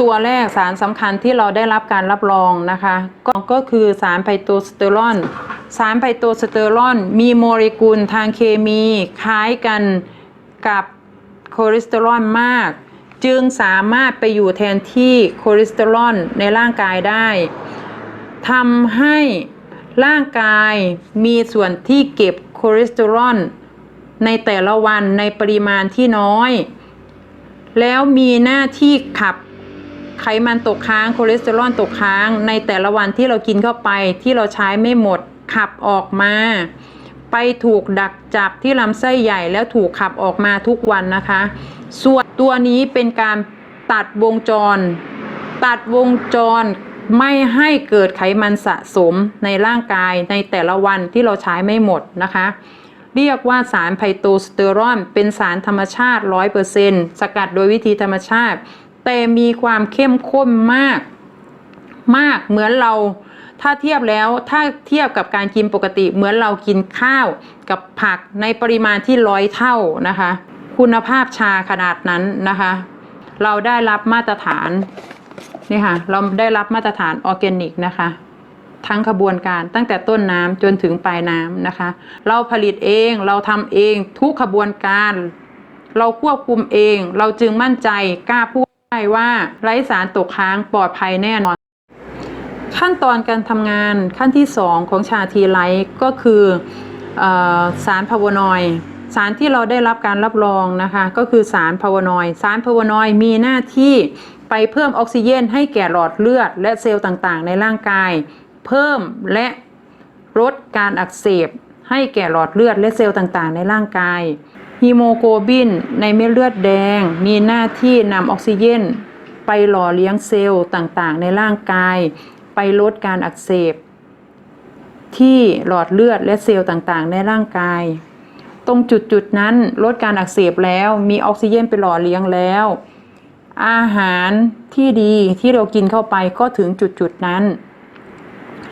ตัวแรกสารสำคัญที่เราได้รับการรับรองนะคะ ก็คือสารไพโตสเตอรอน สารไพโตสเตอรอน มีโมเลกุลทางเคมีคล้ายกันกับคอเลสเตอรอลมาก จึงสามารถไปอยู่แทนที่คอเลสเตอรอลในร่างกายได้ทำให้ร่างกายมีส่วนที่เก็บคอเลสเตอรอลในแต่ละวันในปริมาณที่น้อย แล้วมีหน้าที่ขับ ไขมันตกค้างคอเลสเตอรอลตกค้าง ในแต่ละวันที่เรากินเข้าไปที่เราใช้ไม่หมดขับออกมา ไปถูกดักจับที่ลำไส้ใหญ่แล้วถูกขับออกมาทุกวันนะคะ ส่วนตัวนี้เป็นการตัดวงจร ตัดวงจรไม่ให้เกิดไขมันสะสมในร่างกายในแต่ละวันที่เราใช้ไม่หมดนะคะ เรียกว่าสารไพโตสเตอรอนเป็นสารธรรมชาติ 100%สกัดโดยวิธีธรรมชาติ แต่มีความเข้มข้นมาก มากเหมือนเรา ถ้าเทียบแล้วถ้าเทียบกับการกินปกติ เหมือนเรากินข้าวกับผักในปริมาณที่ร้อยเท่านะคะ คุณภาพชาขนาดนั้นนะคะ เราได้รับมาตรฐานนี่ค่ะ เราได้รับมาตรฐานออร์แกนิกนะคะทั้งขบวนการตั้งแต่ต้นน้ำจนถึงปลายน้ำนะคะ เราผลิตเองเราทำเองทุกขบวนการ เราควบคุมเอง เราจึงมั่นใจกล้าพูด ได้ว่าไร้สารตกค้างปลอดภัยแน่นอน ขั้นตอนการทำงานขั้นที่ 2 ของชาทีไลท์ก็คือออสารพาวนอยสารที่เราได้รับการรับรองนะคะ ก็คือสารพาวนอยสารพาวนอยมีหน้าที่ไปเพิ่มออกซิเจนให้แก่หลอดเลือด และเซลล์ต่างๆ ในร่างกาย เพิ่มและลดการอักเสบให้แก่หลอดเลือดและเซลล์ต่างๆ ในร่างกาย ฮีโมโกลบินในเม็ดเลือดแดง มีหน้าที่นำออกซิเจน ไปหล่อเลี้ยงเซลล์ต่างๆ ในร่างกาย ไปลดการอักเสบ ที่หลอดเลือดและเซลล์ต่างๆ ในร่างกาย ตรงจุดๆนั้นลดการอักเสบแล้วมีออกซิเจนไปหล่อเลี้ยงแล้ว อาหารที่ดีที่เรากินเข้าไปก็ถึงจุดๆนั้น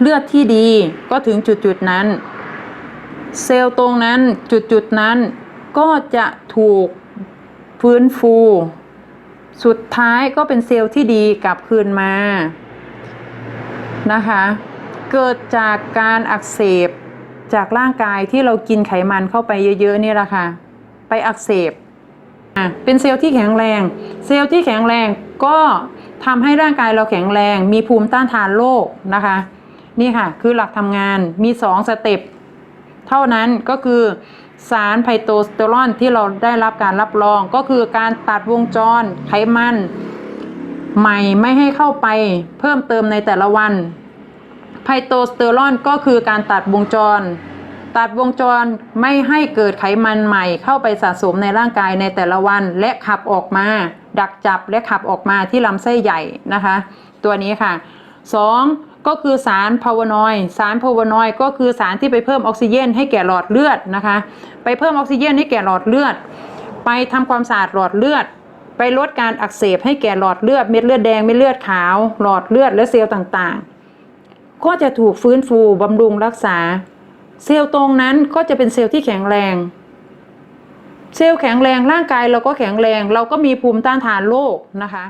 เลือดที่ดีก็ถึงจุดๆนั้น เซลล์ตรงนั้นจุดๆนั้น ก็จะถูกฟื้นฟู สุดท้ายก็เป็นเซลล์ที่ดีกลับคืนมา นะคะ เกิดจากการอักเสบจากร่างกายที่เรากินไขมันเข้าไปเยอะๆนี่แหละค่ะ ไปอักเสบเป็นเซลล์ที่แข็งแรง เซลล์ที่แข็งแรงก็ทำให้ร่างกายเราแข็งแรง มีภูมิต้านทานโรคนะคะ นี่ค่ะ คือหลักทำงานมีสองสเต็ป เท่านั้นก็คือ สารไพโตสเตอรอนที่เราได้รับการรับรองก็คือการตัดวงจรไขมัน ใหม่ไม่ให้เข้าไปเพิ่มเติมในแต่ละวันไพโตสเตอรอนก็คือการตัดวงจร ตัดวงจรไม่ให้เกิดไขมันใหม่เข้าไปสะสมในร่างกายในแต่ละวัน และขับออกมา ดักจับและขับออกมาที่ลำไส้ใหญ่นะคะ ตัวนี้ค่ะ 2. ก็คือสารพาวนอยสารพาวนอยก็คือสารที่ไปเพิ่มออกซิเจนให้แก่หลอดเลือดนะคะ ไปเพิ่มออกซิเจนให้แก่หลอดเลือด ไปทำความสะอาดหลอดเลือด ไปลดการอักเสบให้แก่หลอดเลือดเม็ดเลือดแดงเม็ดเลือดขาว หลอดเลือดและเซลล์ต่างๆ ก็จะถูกฟื้นฟูบำรุงรักษา เซลล์ตรงนั้นก็จะเป็นเซลล์ที่แข็งแรง เซลล์แข็งแรงร่างกายเราก็แข็งแรง เราก็มีภูมิต้านทานโรคนะคะ